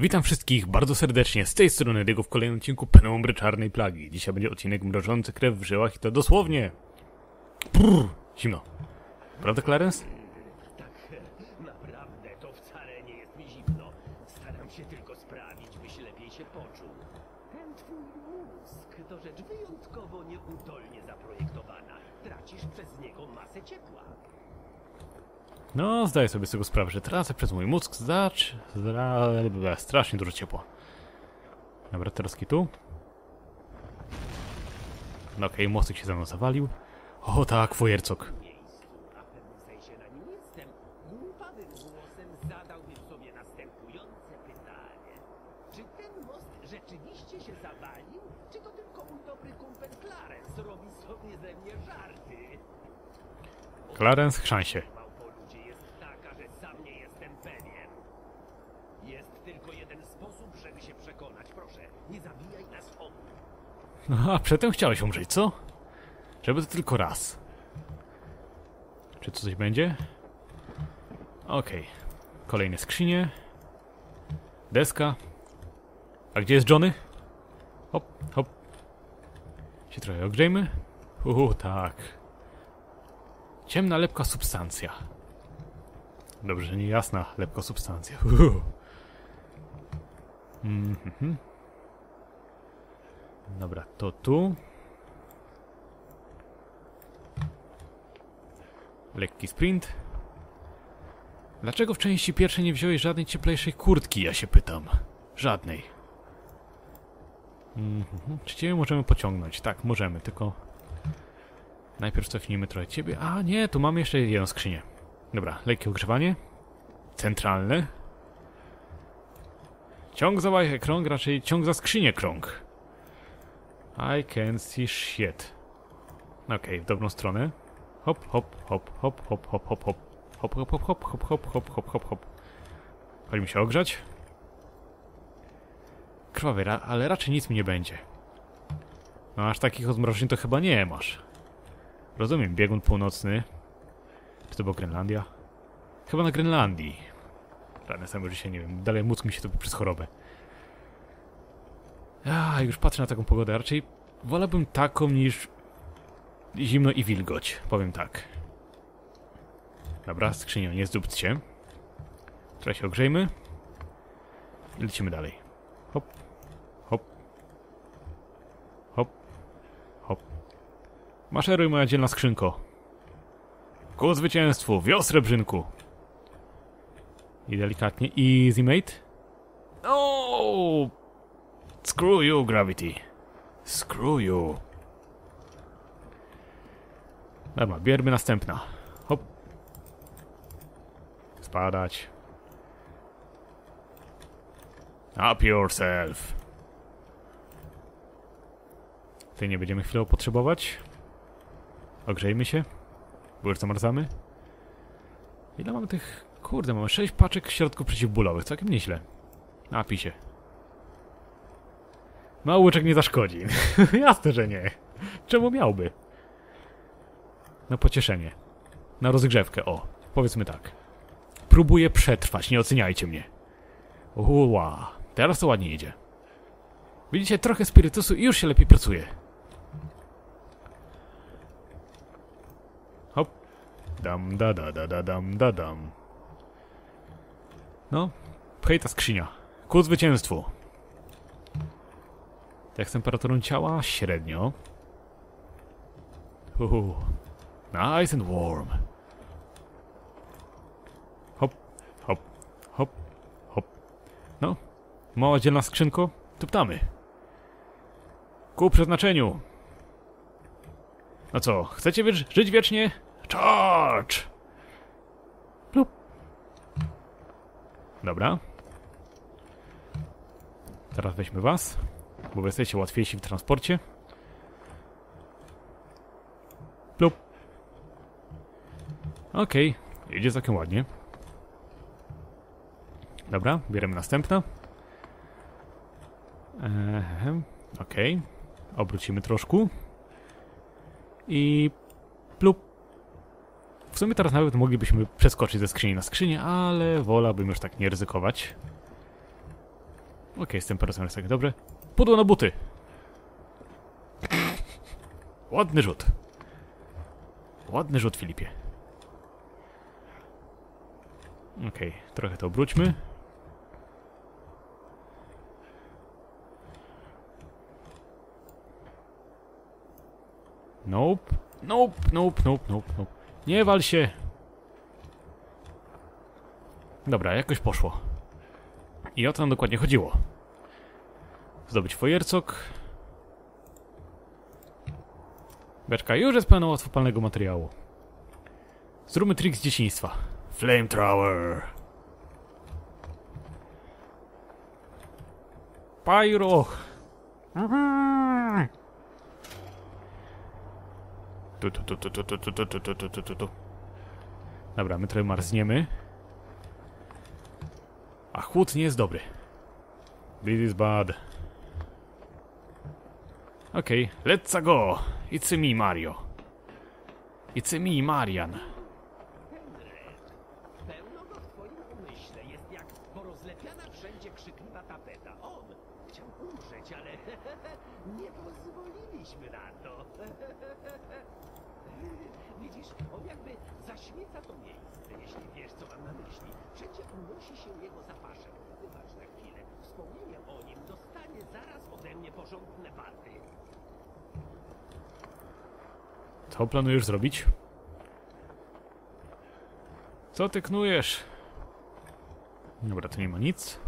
Witam wszystkich bardzo serdecznie z tej strony Diego w kolejnym odcinku Penumbry Czarnej Plagi. Dzisiaj będzie odcinek mrożący krew w żyłach i to dosłownie. Brrr, zimno. Prawda, Clarence? Naprawdę, to wcale nie jest mi zimno. Staram się tylko sprawić, byś lepiej się poczuł. Ten twój mózg to rzecz wyjątkowo nieudolnie zaprojektowana. Tracisz przez niego masę ciepła. No, zdaję sobie z tego sprawę, że tracę przez mój mózg zdać zdra... strasznie dużo ciepła. Dobra, teraz tu. No okej, okay, mostek się ze mną zawalił. O tak, Fojercok. miejscu, a w pewnym sensie na nim jestem, głupawym głosem zadałbym sobie następujące pytanie. Czy ten most rzeczywiście się zawalił, czy to tylko mój dobry kumpel Clarence robi sobie ze mnie żarty? Clarence, chrzan się. Małpoludzie jest taka, że sam nie jestem pewien. Jest tylko jeden sposób, żeby się przekonać. Proszę, nie zabijaj nas obu. No, a przedtem chciałeś umrzeć, co? Żeby to tylko raz. Czy tu coś będzie? Okej. Kolejne skrzynie. Deska. A gdzie jest Johnny? Hop, hop. Się trochę ogrzejmy. Uhu, tak. Ciemna, lepka substancja. Dobrze, że nie jasna, lepka substancja. Uhu. Mhm. Dobra, to tu. Lekki sprint. Dlaczego w części pierwszej nie wziąłeś żadnej cieplejszej kurtki, ja się pytam. Żadnej. Mhm. Czy ciebie możemy pociągnąć? Tak, możemy, tylko... Najpierw cofnijmy trochę ciebie. A, nie, tu mamy jeszcze jedną skrzynię. Dobra, lekkie ogrzewanie. Centralne. Ciąg za łajchę krąg, raczej ciąg za skrzynię krąg. I can see shit. Okej, okay, w dobrą stronę. Hop, hop, hop, hop, hop, hop, hop, hop. Hop, hop, hop, hop, hop, hop, hop, hop, hop, hop. Chodzi mi się ogrzać. Krwawy, ra ale raczej nic mi nie będzie. No aż takich odmrożeń to chyba nie masz. Rozumiem, biegun północny. Czy to była Grenlandia? Chyba na Grenlandii. Żadne same życie, nie wiem. Dalej mózg mi się to przez chorobę. Ja już patrzę na taką pogodę. Raczej wolałbym taką niż zimno i wilgoć. Powiem tak. Dobra, skrzynią, nie zdupcie. Teraz się ogrzejmy. I lecimy dalej. Hop, hop, hop, hop. Maszeruj, moja dzielna skrzynko. Ku zwycięstwu, wiosrebrzynku. I delikatnie. Easy, mate. Oh! Screw you, gravity. Screw you. Dobra, biermy następna. Hop. Spadać. Up yourself. Tej nie będziemy chwilę potrzebować. Ogrzejmy się. Bo już zamarzamy. Ile mamy tych... Kurde, mamy 6 paczek środków przeciwbólowych. Całkiem nieźle. Napij się. Mały łyczek nie zaszkodzi. Jasne, że nie. Czemu miałby? Na pocieszenie. Na rozgrzewkę, o. Powiedzmy tak. Próbuję przetrwać, nie oceniajcie mnie. Uła. Teraz to ładnie idzie. Widzicie, trochę spirytusu i już się lepiej pracuje. Hop. Dam, da, da, da, da, dam, da, dam. No, pchaj ta skrzynia. Ku zwycięstwu. Jak z temperaturą ciała? Średnio. Uhu. Nice and warm. Hop, hop, hop, hop. No, mała dzielna skrzynko, tuptamy. Ku przeznaczeniu. No co, chcecie wiecz żyć wiecznie? Charge! Plup. Dobra. Teraz weźmy was, bo wy jesteście łatwiejsi w transporcie. Plup. Okej, okay. idzie całkiem ładnie. Dobra, bierzemy następna. Ehem, okej. Okay. Obrócimy troszkę. I plup. W sumie teraz nawet moglibyśmy przeskoczyć ze skrzyni na skrzynię, ale wolałbym już tak nie ryzykować. Okej, z temperaturą jest tak dobrze. Pudło na buty. Ładny rzut. Ładny rzut, Filipie. Okej, trochę to obróćmy. Nope. Nope, nope, nope, nope, nope. Nie wal się. Dobra, jakoś poszło. I o to nam dokładnie chodziło. Zdobyć fojercok. Beczka już jest pełna łatwopalnego materiału. Zróbmy trik z dzieciństwa. Flamethrower. Pyro. Tu, tu, tu, tu, tu, tu, tu, tu, tu, tu, tu. Dobra, my trochę marzniemy. A chłód nie jest dobry. This is bad. Okay, let's go! It's me, Mario. It's me, Marian. Co planujesz zrobić? Co ty knujesz? Dobra, tu nie ma nic.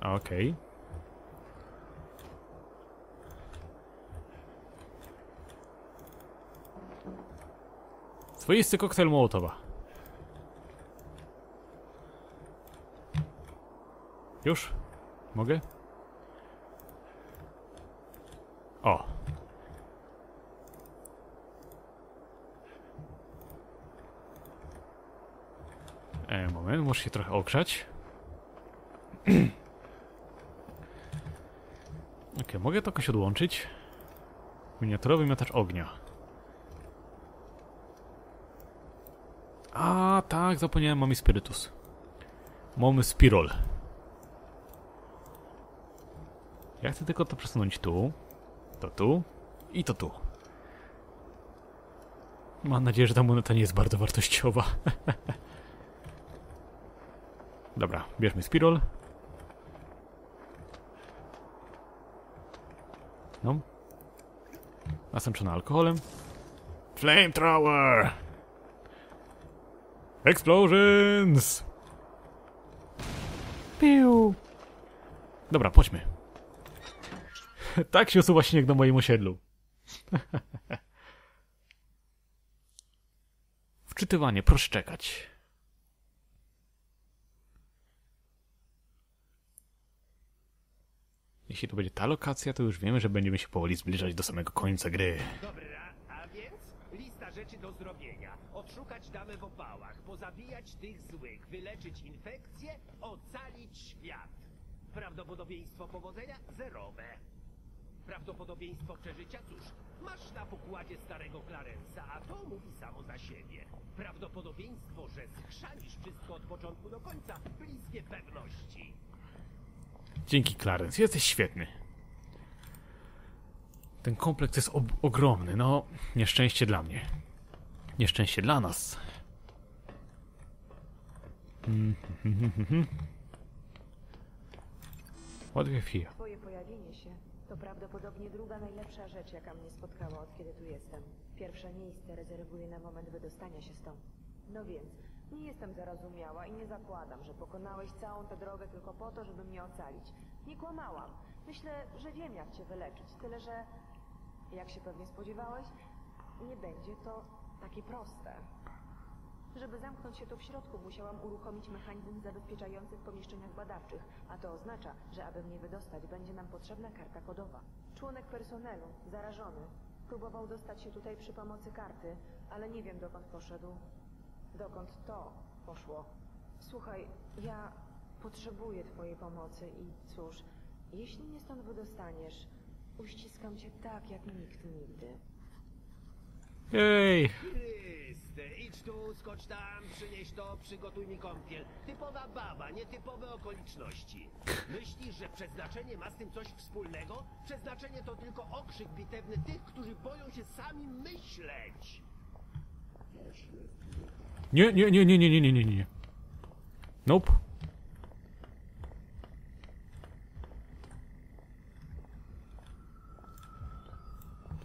Okej. Swoisty koktajl Mołotowa. Już? Mogę? O. E, moment, muszę się trochę ogrzać. Ok, mogę to jakoś odłączyć. Miniaturowy miotacz ognia. A, tak, zapomniałem, mamy spirytus. Mamy spirol. Ja chcę tylko to przesunąć tu. To tu i to tu. Mam nadzieję, że ta moneta nie jest bardzo wartościowa. Dobra, bierzmy spirol. No. Nasączona alkoholem. Flamethrower! Explosions! Piu! Dobra, chodźmy. Tak się usuwa śnieg na moim osiedlu. Wczytywanie, proszę czekać. Jeśli to będzie ta lokacja, to już wiemy, że będziemy się powoli zbliżać do samego końca gry. Dobra, a więc lista rzeczy do zrobienia. Odszukać damę w opałach, pozabijać tych złych, wyleczyć infekcję, ocalić świat. Prawdopodobieństwo powodzenia zerowe. Prawdopodobieństwo przeżycia, cóż, masz na pokładzie starego Clarensa, a to mówi samo za siebie. Prawdopodobieństwo, że schrzanisz wszystko od początku do końca, bliskie pewności. Dzięki, Clarence, jesteś świetny. Ten kompleks jest ogromny, no, nieszczęście dla mnie. Nieszczęście dla nas. What do we have here? Twoje pojawienie się to prawdopodobnie druga najlepsza rzecz, jaka mnie spotkała od kiedy tu jestem. Pierwsze miejsce rezerwuję na moment wydostania się stąd. No więc, nie jestem zarozumiała i nie zakładam, że pokonałeś całą tę drogę tylko po to, żeby mnie ocalić. Nie kłamałam. Myślę, że wiem, jak cię wyleczyć. Tyle, że, jak się pewnie spodziewałeś, nie będzie to takie proste. Żeby zamknąć się tu w środku, musiałam uruchomić mechanizm zabezpieczający w pomieszczeniach badawczych, a to oznacza, że aby mnie wydostać, będzie nam potrzebna karta kodowa. Członek personelu, zarażony, próbował dostać się tutaj przy pomocy karty, ale nie wiem dokąd poszedł. Dokąd to poszło. Słuchaj, ja potrzebuję twojej pomocy i cóż, jeśli mnie stąd wydostaniesz, uściskam cię tak jak nikt nigdy. Jej! Chryste, idź tu, skocz tam, przynieś to, przygotuj mi kąpiel. Typowa baba, nietypowe okoliczności. Myślisz, że przeznaczenie ma z tym coś wspólnego? Przeznaczenie to tylko okrzyk bitewny tych, którzy boją się sami myśleć. Nie, nie, nie, nie, nie, nie, nie, nie, nie. Nope.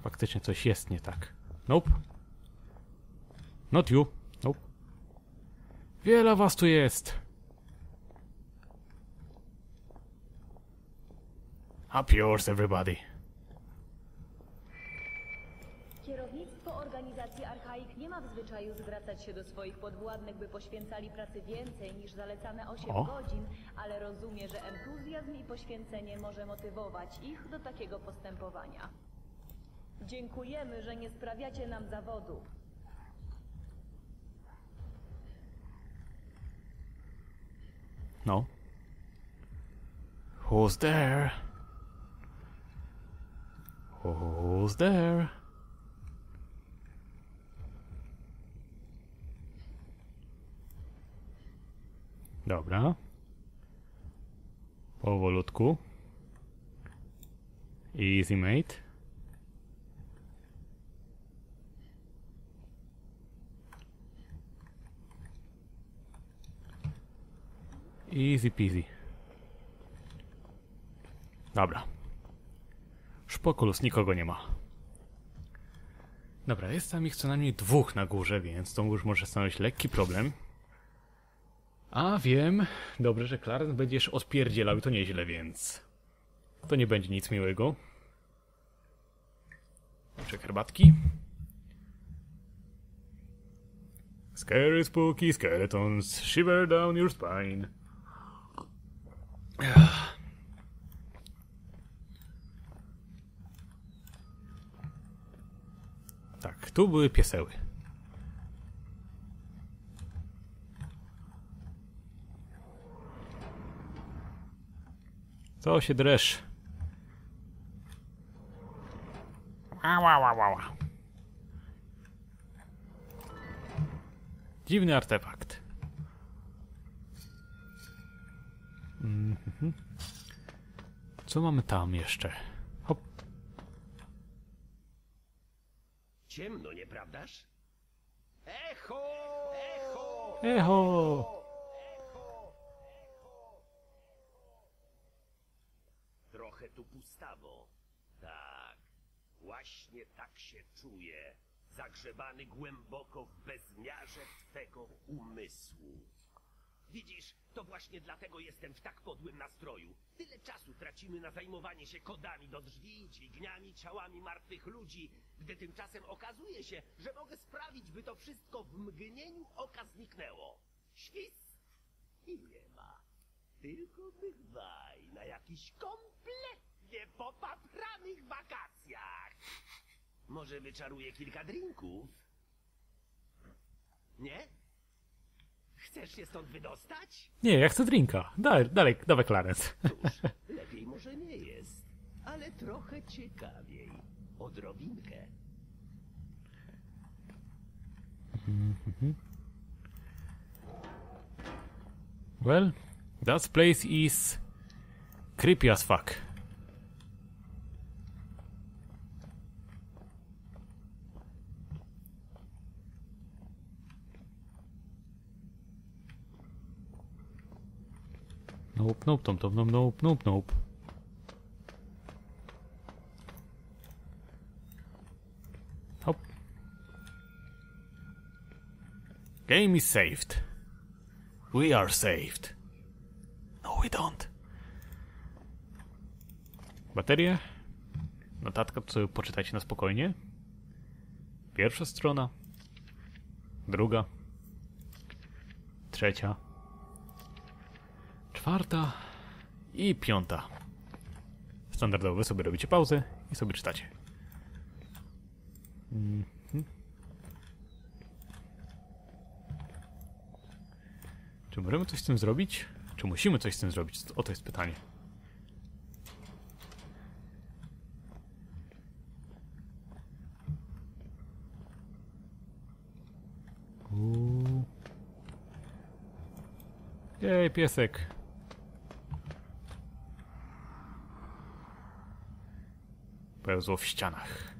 Faktycznie coś jest nie tak. Nope. Not you. Nope. Wiele was tu jest. Up yours, everybody. Kierownictwo organizacji Archaik nie ma w zwyczaju zwracać się do swoich podwładnych, by poświęcali pracy więcej niż zalecane 8 O. godzin, ale rozumie, że entuzjazm i poświęcenie może motywować ich do takiego postępowania. Dziękujemy, że nie sprawiacie nam zawodu. No. Who's there? Who's there? Dobra. Powolutku. Easy mate. Easy peasy. Dobra. Szpokulus, nikogo nie ma. Dobra, jest tam ich co najmniej dwóch na górze, więc to już może stanowić lekki problem. A wiem, dobrze, że Clarence będziesz odpierdzielał i to nieźle, więc... To nie będzie nic miłego. Czy herbatki? Scary spooky skeletons shiver down your spine. Tak, tu były pieseły. Co się dresz? Ała, ała, ała. Dziwny artefakt. Mhm. Co mamy tam jeszcze? Hop. Ciemno, nieprawdaż? Echo! Echo! Echo! Trochę tu pustawo. Tak, właśnie tak się czuję. Zagrzebany głęboko w bezmiarze twego umysłu. Widzisz, to właśnie dlatego jestem w tak podłym nastroju. Tyle czasu tracimy na zajmowanie się kodami do drzwi, dźwigniami, ciałami martwych ludzi, gdy tymczasem okazuje się, że mogę sprawić, by to wszystko w mgnieniu oka zniknęło. Świst i nie ma. Tylko my dwaj na jakichś kompletnie popapranych wakacjach. Może wyczaruję kilka drinków? Nie? Chcesz się stąd wydostać? Nie, ja chcę drinka. Dalej, dalej, dawaj Clarence. Cóż, lepiej może nie jest, ale trochę ciekawiej. Odrobinkę. Well, that place is creepy as fuck. Nope, nope, nope, nope, nope, nope, nope, nope. Hop. Game is saved. We are saved. No, we don't. Baterie. Notatka, sobie poczytajcie na spokojnie. Pierwsza strona. Druga. Trzecia czwarta i piąta. Standardowo sobie robicie pauzę i sobie czytacie. Mhm. Czy możemy coś z tym zrobić? Czy musimy coś z tym zrobić? O to jest pytanie. Uuu. Jej, piesek. Pełzło w ścianach.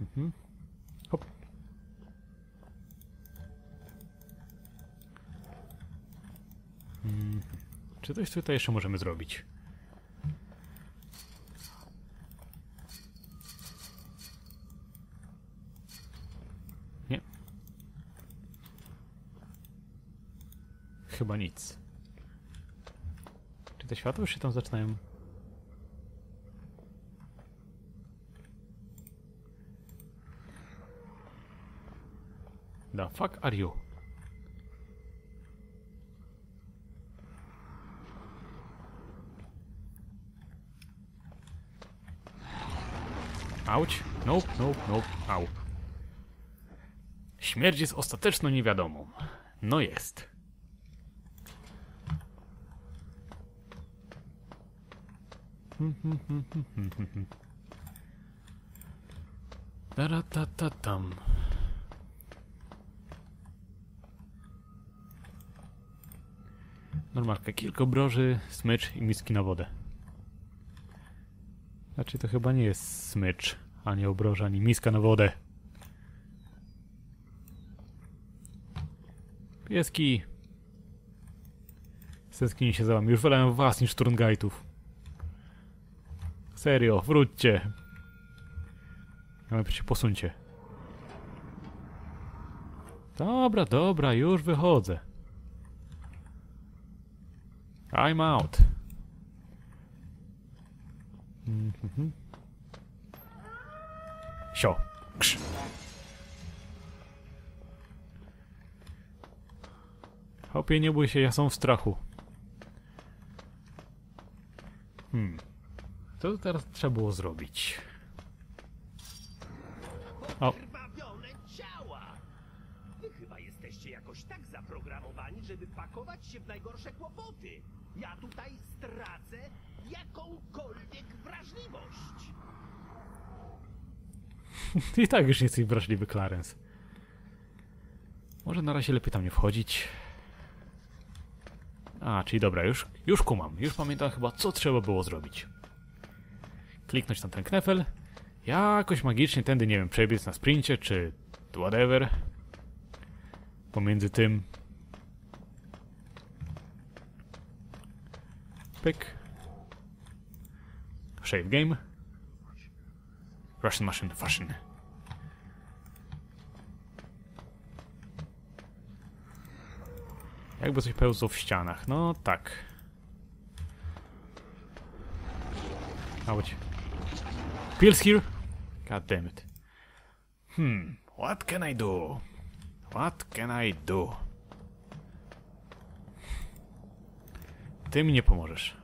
Mhm. Hop. Mhm. Czy coś tutaj jeszcze możemy zrobić? Nie. Chyba nic. Te światła już się tam zaczynają? The fuck are you? Auć? Nope, nope, nope, au. Śmierć jest ostateczną niewiadomą. No jest. Taratatatam. Normalka, kilka obroży, smycz i miski na wodę. Znaczy to chyba nie jest smycz, ani obroża, ani miska na wodę. Pieski. Stęsknienie się za wami. Już wolałem was niż Turngajtów. Serio, wróćcie. Ale się posuńcie. Dobra, dobra, już wychodzę. I'm out. Mhm. Sio. Krz. Hopie, nie bój się, ja są w strachu. Hmm. Co tu teraz trzeba było zrobić? O. Krwawione ciała! Wy chyba jesteście jakoś tak zaprogramowani, żeby pakować się w najgorsze kłopoty. Ja tutaj stracę jakąkolwiek wrażliwość. I tak już jesteś wrażliwy, Clarence. Może na razie lepiej tam nie wchodzić. A, czyli dobra, już, już kumam. Już pamiętam chyba, co trzeba było zrobić. Kliknąć na ten knefel. Jakoś magicznie tędy, nie wiem, przebiec na sprincie, czy whatever. Pomiędzy tym... Pyk. Save game. Russian Machine Fashion. Jakby coś pełzło w ścianach. No tak. Chodź. Pills here? God damn it. Hmm, what can I do? What can I do? Ty mi nie pomożesz.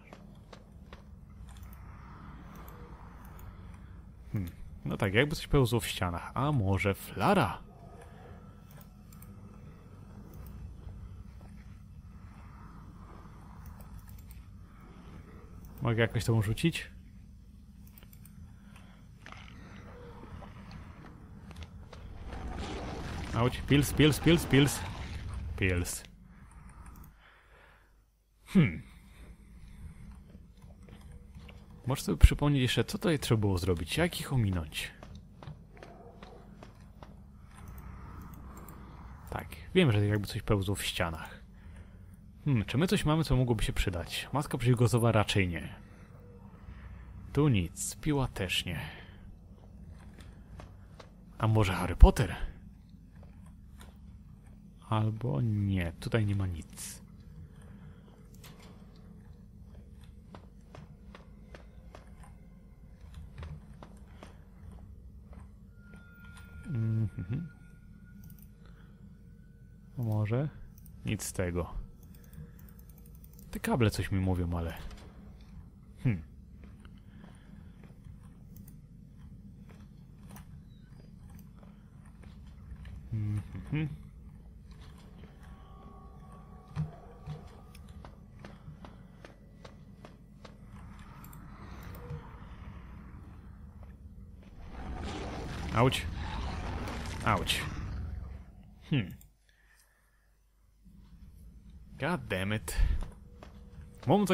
Hmm. No tak, jakby coś pełzło w ścianach. A może flara? Mogę jakoś tą rzucić? Auć, pils, pils, pils, pils. Pils. Hmm. Możesz sobie przypomnieć jeszcze, co tutaj trzeba było zrobić? Jak ich ominąć? Tak, wiem, że jakby coś pełzło w ścianach. Hmm, czy my coś mamy, co mogłoby się przydać? Maska przeciwgazowa raczej nie. Tu nic, piła też nie. A może Harry Potter? Albo nie, tutaj nie ma nic. Mhm. A może? Nic z tego. Te kable coś mi mówią, ale... Hmm. Mhm. Auć. Auć. Hmm. God damn it. Mam.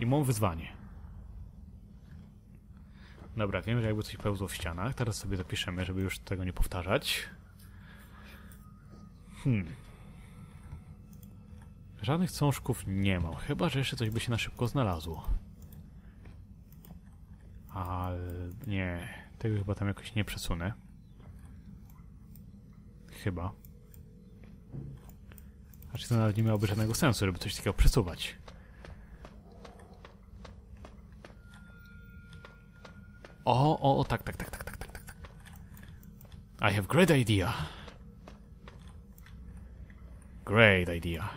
I mam wyzwanie. Dobra, wiem, że jakby coś pełzło w ścianach. Teraz sobie zapiszemy, żeby już tego nie powtarzać. Hmm. Żadnych cążków nie mam, chyba że jeszcze coś by się na szybko znalazło. Ale nie, tego chyba tam jakoś nie przesunę. Chyba. Znaczy to nawet nie miałoby żadnego sensu, żeby coś takiego przesuwać. O, o, o, tak, tak, tak, tak, tak, tak, tak. I have great idea. Great idea.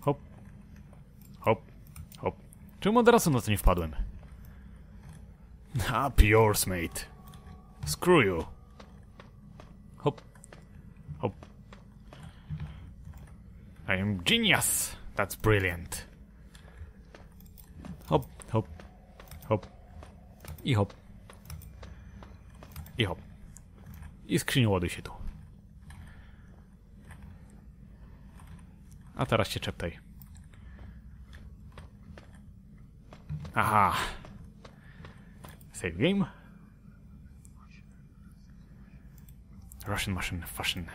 Hop. Hop. Hop. Czemu od razu na to nie wpadłem? Up yours, mate. Screw you. Hop. Hop. I am genius. That's brilliant. Hop, hop, hop. I hop. I hop. I skrzynią ładuj się tu. A teraz się czeptaj. Aha. Save game. Russian Machine Fashion.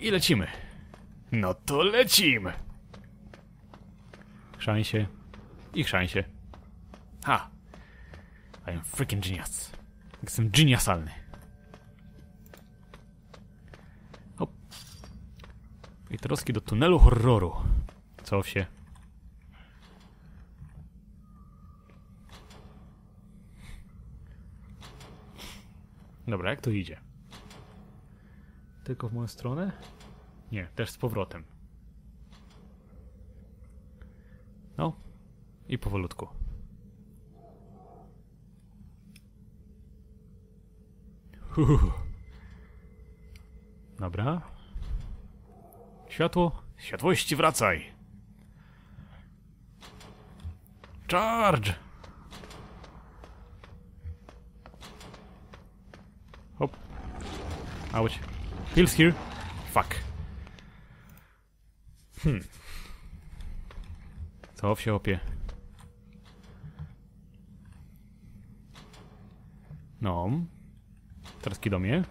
I lecimy. No to lecimy. Chrzan się. I chrzan się. Ha. I am freaking genius. Jestem geniusalny. Hop. I troski do tunelu horroru. Co się. Dobra, jak to idzie? Tylko w moją stronę? Nie, też z powrotem. No. I powolutku. Uff. Dobra. Światło. Światłości wracaj. Charge! Hop. Ouch. Pills here. Fuck. Hmm. Co w siopie? No. Teraz do mnie.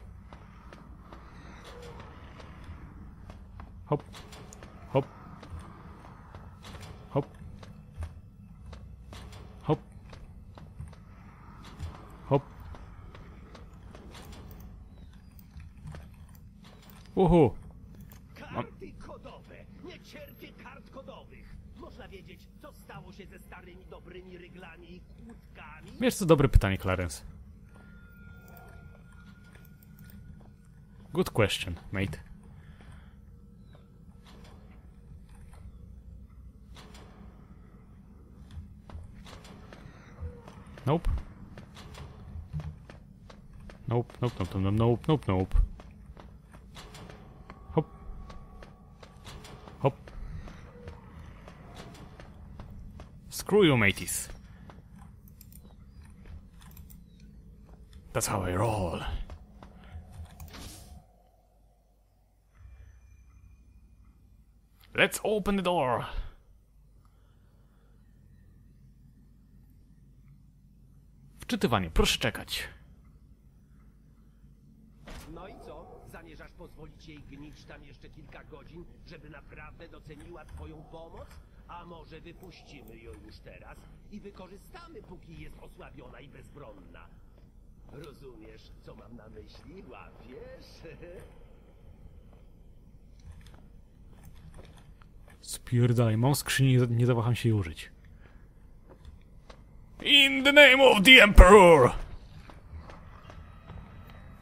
Hop. Uhu. Karty kodowe! Nie cierpię kart kodowych! Można wiedzieć, co stało się ze starymi dobrymi ryglami i kłódkami? Wiesz co, dobre pytanie, Clarence. Good question, mate. Nope. Nope, nope, nope, nope, nope, nope, nope. Screw you, mateys. That's how I roll. Let's open the door. Wczytywanie, proszę czekać. No i co? Zamierzasz pozwolić jej gnić tam jeszcze kilka godzin, żeby naprawdę doceniła twoją pomoc? A może wypuścimy ją już teraz i wykorzystamy, póki jest osłabiona i bezbronna? Rozumiesz, co mam na myśli? Łapiesz? Spierdalaj, mam skrzyni, nie- nie zawaham się jej użyć. In the name of the Emperor!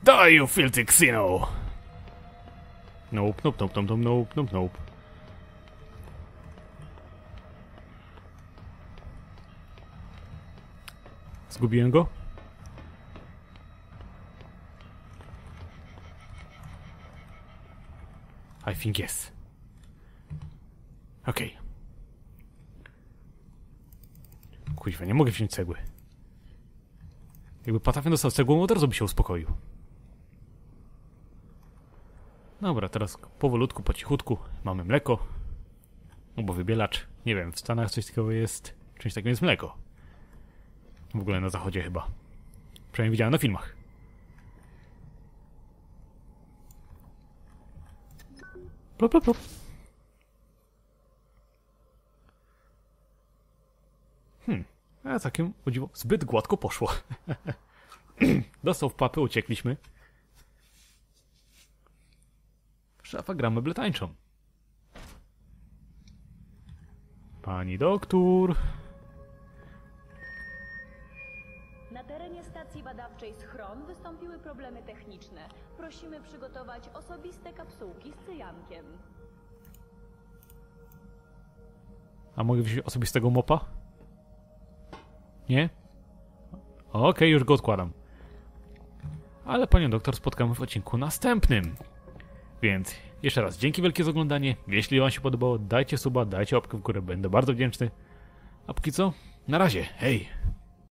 Die, you filthy xeno! Nope, nope, nope, nope, nope, nope, nope. Zgubiłem go? I think yes. Okej. Kuźwa, nie mogę wziąć cegły. Jakby Patafian dostał cegłą, od razu by się uspokoił. Dobra, teraz powolutku, po cichutku. Mamy mleko. Albo wybielacz. Nie wiem, w Stanach coś takiego jest... Czymś takim jest mleko. W ogóle na zachodzie chyba. Przynajmniej widziałem na filmach. Plop, plop, plop. Hmm, a całkiem o zbyt gładko poszło. Dostał w papę, uciekliśmy. Szafa gra meble tańczą. Pani doktor. Stacji badawczej Schron wystąpiły problemy techniczne. Prosimy przygotować osobiste kapsułki z cyjankiem. A mogę wziąć osobistego mopa? Nie? Okej, już go odkładam. Ale panią doktor spotkamy w odcinku następnym. Więc jeszcze raz dzięki wielkie za oglądanie. Jeśli wam się podobało, dajcie suba, dajcie łapkę w górę, będę bardzo wdzięczny. A póki co, na razie, hej!